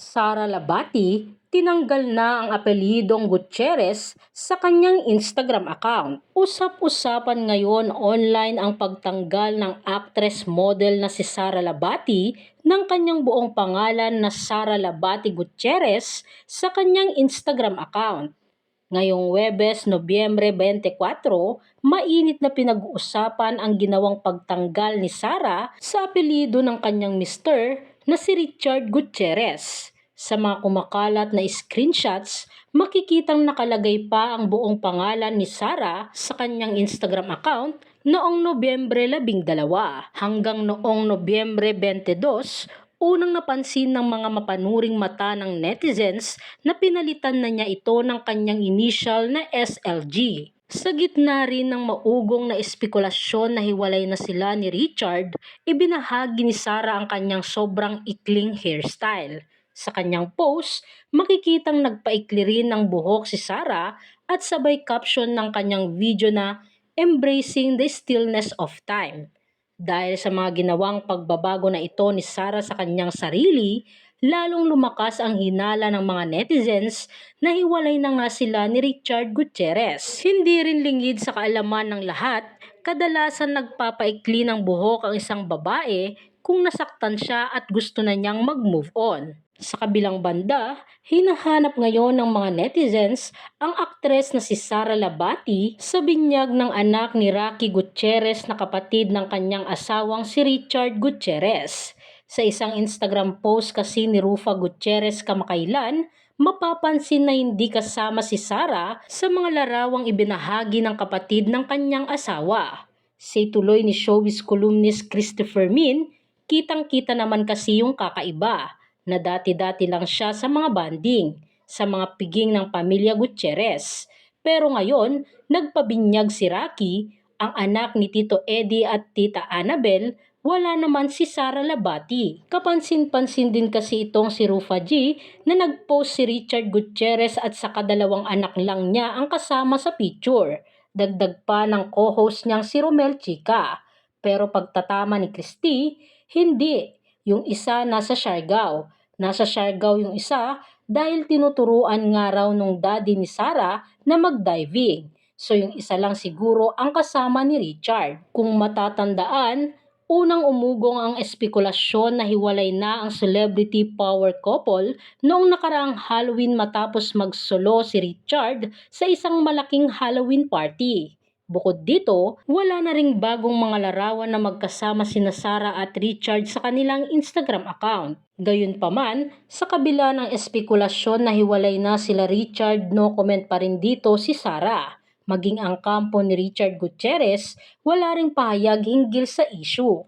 Sara Labati, tinanggal na ang apelyidong Gutierrez sa kanyang Instagram account. Usap-usapan ngayon online ang pagtanggal ng actress model na si Sara Labati ng kanyang buong pangalan na Sara Labati Gutierrez sa kanyang Instagram account. Ngayong Webes, Nobyembre 24, mainit na pinag-uusapan ang ginawang pagtanggal ni Sara sa apelyido ng kanyang mister na si Richard Gutierrez. Sa mga kumakalat na screenshots, makikitang nakalagay pa ang buong pangalan ni Sara sa kanyang Instagram account noong Nobyembre 12 hanggang noong Nobyembre 22 unang napansin ng mga mapanuring mata ng netizens na pinalitan na niya ito ng kanyang initial na SLG. Sa gitna rin ng maugong na espekulasyon na hiwalay na sila ni Richard, ibinahagi ni Sarah ang kanyang sobrang ikling hairstyle. Sa kanyang post, makikitang nagpaikli rin ng buhok si Sarah at sabay caption ng kanyang video na Embracing the Stillness of Time. Dahil sa mga ginawang pagbabago na ito ni Sarah sa kanyang sarili, lalong lumakas ang hinala ng mga netizens na hiwalay na nga sila ni Richard Gutierrez. Hindi rin lingid sa kaalaman ng lahat, kadalasan nagpapaikli ng buhok ang isang babae kung nasaktan siya at gusto na niyang mag-move on. Sa kabilang banda, hinahanap ngayon ng mga netizens ang aktres na si Sara Labati sa binyag ng anak ni Rocky Gutierrez na kapatid ng kanyang asawang si Richard Gutierrez. Sa isang Instagram post kasi ni Rufa Gutierrez kamakailan, mapapansin na hindi kasama si Sara sa mga larawang ibinahagi ng kapatid ng kanyang asawa. Sa tuloy ni showbiz columnist Christopher Min, kitang-kita naman kasi yung kakaiba na dati-dati lang siya sa mga banding, sa mga piging ng pamilya Gutierrez. Pero ngayon, nagpabinyag si Rocky, ang anak ni Tito Eddie at Tita Annabel, wala naman si Sara Labati. Kapansin-pansin din kasi itong si Rufa G na nagpost si Richard Gutierrez at sa kadalawang anak lang niya ang kasama sa picture. Dagdag pa ng co-host niyang si Romel Chica. Pero pagtatama ni Christy, hindi. Yung isa nasa Siargao. Nasa Siargao yung isa dahil tinuturuan nga raw nung daddy ni Sarah na mag-diving. So yung isa lang siguro ang kasama ni Richard. Kung matatandaan, unang umugong ang espekulasyon na hiwalay na ang celebrity power couple noong nakaraang Halloween matapos magsolo si Richard sa isang malaking Halloween party. Bukod dito, wala na ring bagong mga larawan na magkasama sina Sarah at Richard sa kanilang Instagram account. Gayunpaman, sa kabila ng espekulasyon na hiwalay na sila Richard, no comment pa rin dito si Sarah. Maging ang kampo ni Richard Gutierrez, wala ring pahayag hinggil sa issue.